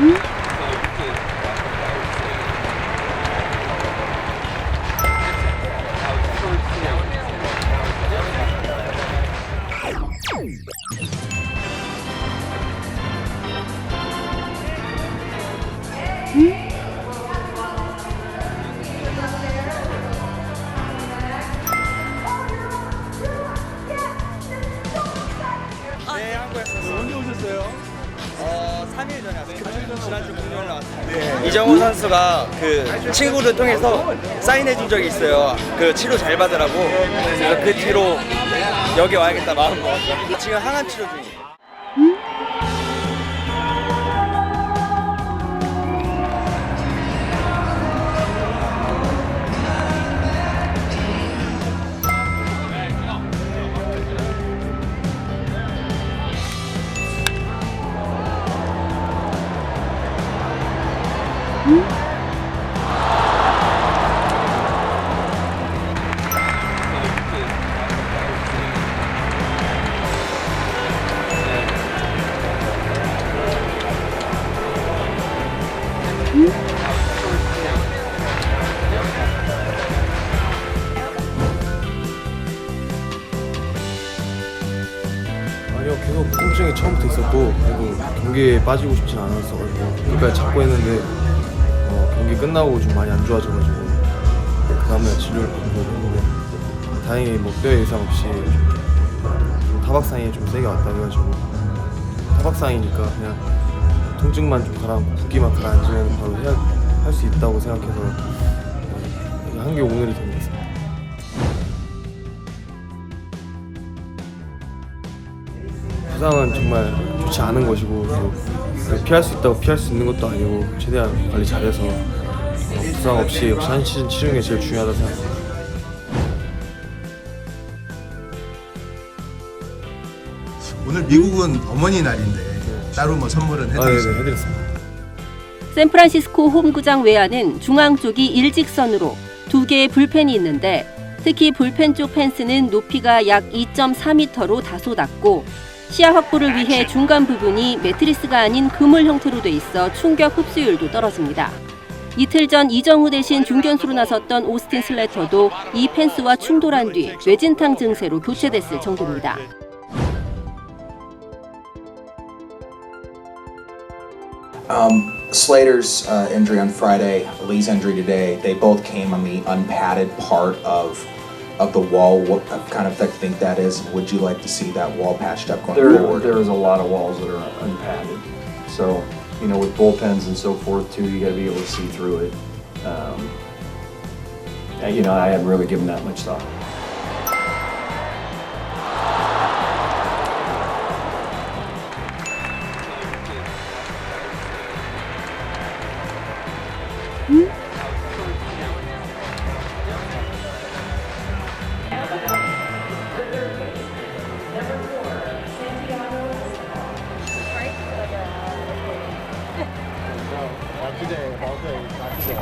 네, 한국에서 언제 오셨어요? 어, 3일 전에 왔어요. 지난주 금요일 나왔어요. 이정우 선수가 그 친구를 통해서 사인해 준 적이 있어요. 그 치료 잘 받으라고. 그래서 그 뒤로 여기 와야겠다 마음 먹었어요. 지금 항암 치료 중이에요. 아니요 계속 통증이 처음부터 있었고 그리고 경기에 빠지고 싶진 않았어가지고 끝까지 잡고 했는데 어, 경기 끝나고 좀 많이 안 좋아져가지고 그 다음날 치료를 받고 했는데 다행히 뭐 뼈에 이상 없이 좀 타박상이 좀 세게 왔다 그래가지고 타박상이니까 그냥 통증만 좀 가라앉고 붓기만 가라앉으면 바로 할수 있다고 생각해서 어, 한게 오늘이 같습니다. 부상은 정말 좋지 않은 것이고 또 피할 수 있다고 피할 수 있는 것도 아니고 최대한 관리 잘해서 어, 부상 없이 역시 한 시즌 치르는 게 제일 중요하다 생각합니다. 오늘 미국은 어머니 날인데 따로 뭐 선물은 아, 네네 해드리세요. 해드렸습니다. 샌프란시스코 홈구장 외야는 중앙 쪽이 일직선으로 두 개의 불펜이 있는데 특히 불펜 쪽 펜스는 높이가 약 2.4m로 다소 낮고 시야 확보를 위해 중간 부분이 매트리스가 아닌 그물 형태로 돼 있어 충격 흡수율도 떨어집니다. 이틀 전 이정우 대신 중견수로 나섰던 오스틴 슬래터도 이 펜스와 충돌한 뒤 뇌진탕 증세로 교체됐을 정도입니다. Um, Slater's uh, injury on Friday, Lee's injury today, they both came on the unpadded part of of the wall. What kind of thing think that is? Would you like to see that wall patched up going There, forward? there is a lot of walls that are unpadded. So, you know, with bullpens and so forth too, you gotta be able to see through it. Um, and, you know, I hadn't really given that much thought. という感じで。